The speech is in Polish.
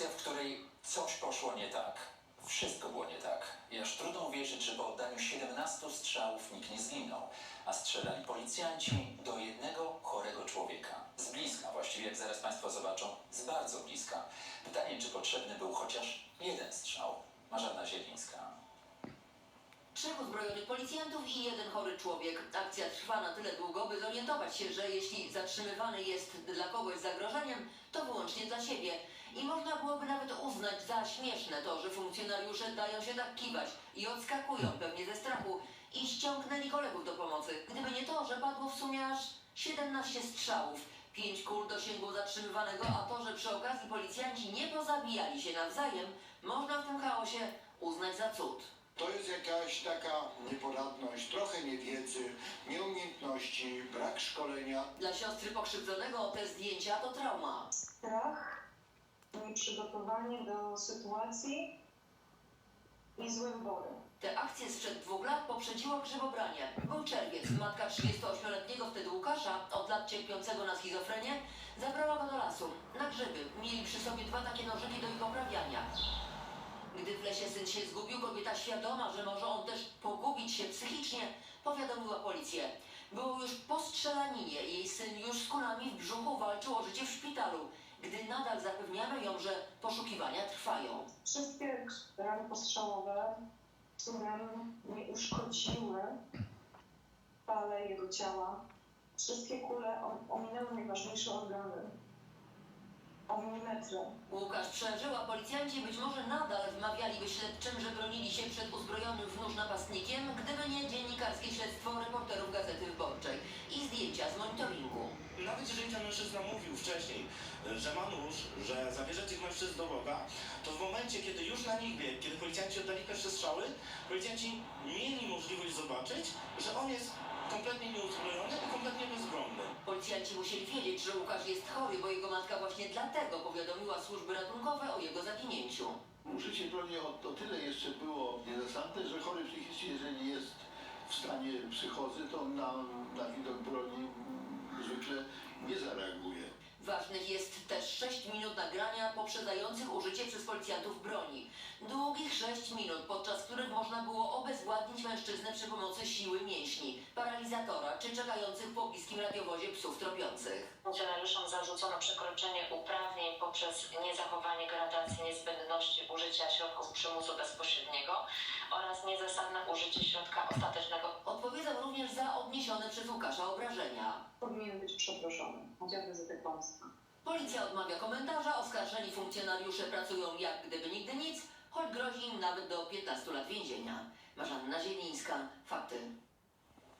Sytuacja, w której coś poszło nie tak. Wszystko było nie tak. I aż trudno uwierzyć, że po oddaniu 17 strzałów nikt nie zginął, a strzelali policjanci do jednego chorego człowieka. Z bliska, właściwie jak zaraz Państwo zobaczą, z bardzo bliska. Pytanie, czy potrzebny był chociaż jeden strzał? Marzanna Zielińska. Trzech uzbrojonych policjantów i jeden chory człowiek. Akcja trwa na tyle długo, by zorientować się, że jeśli zatrzymywany jest dla kogoś zagrożeniem, to wyłącznie dla siebie. I można byłoby nawet uznać za śmieszne to, że funkcjonariusze dają się tak kiwać i odskakują pewnie ze strachu i ściągnęli kolegów do pomocy. Gdyby nie to, że padło w sumie aż 17 strzałów, 5 kul dosięgło zatrzymywanego, a to, że przy okazji policjanci nie pozabijali się nawzajem, można w tym chaosie uznać za cud. To jest jakaś taka nieporadność, trochę niewiedzy, nieumiejętności, brak szkolenia. Dla siostry pokrzywdzonego te zdjęcia to trauma. strach, nieprzygotowanie do sytuacji i złe wybory. Te akcje sprzed dwóch lat poprzedziło grzybobranie. Był czerwiec. Matka 38-letniego wtedy Łukasza, od lat cierpiącego na schizofrenię, zabrała go do lasu. Na grzyby. Mieli przy sobie dwa takie nożyki do ich oprawiania. Gdy w lesie syn się zgubił, kobieta świadoma, że może on też pogubić się psychicznie, powiadomiła policję. Było już po strzelaninie. Jej syn już z kulami w brzuchu walczył o życie w szpitalu. Gdy nadal zapewniano ją, że poszukiwania trwają. Wszystkie rany postrzałowe cudem nie uszkodziły pale jego ciała. Wszystkie kule om- ominęły najważniejsze organy. Łukasz przeżył, a policjanci być może nadal wmawialiby śledczym, że bronili się przed uzbrojonym w nóż napastnikiem, gdyby nie dziennikarskie śledztwo reporterów Gazety Wyborczej i zdjęcia z monitoringu. Nawet jeżeli ten mężczyzna mówił wcześniej, że ma nóż, że zabierze tych mężczyzn do Boga, to w momencie, kiedy już na nich biegł, kiedy policjanci oddali pierwsze strzały, policjanci mieli możliwość zobaczyć, że on jest kompletnie nieuzbrojony i kompletnie bezbronny. Policjanci musieli wiedzieć, że Łukasz jest chory, bo jego matka właśnie dlatego powiadomiła służby ratunkowe o jego zaginięciu. Użycie broni o, o tyle jeszcze było niezasadne, że chory psychicznie, jeżeli jest w stanie psychozy, to na, na widok broni zwykle nie zareaguje. Ważnych jest też 6 minut nagrania poprzedzających użycie przez policjantów broni. Długich 6 minut, podczas których można było obezwładnić mężczyznę przy pomocy siły mięśni, paralizatora czy czekających w pobliskim radiowozie psów tropiących. Funkcjonariuszom zarzucono przekroczenie uprawnień poprzez niezachowanie gwarancji niezbędności użycia środków przymusu bezpośredniego oraz niezasadne użycie środka ostatecznego Odpowiadał również za odniesione przez Łukasza obrażenia. Powinien być przeproszony, chociażby za te kłamstwa. Policja odmawia komentarza, oskarżeni funkcjonariusze pracują jak gdyby nigdy nic, choć grozi im nawet do 15 lat więzienia. Marzanna Zielińska,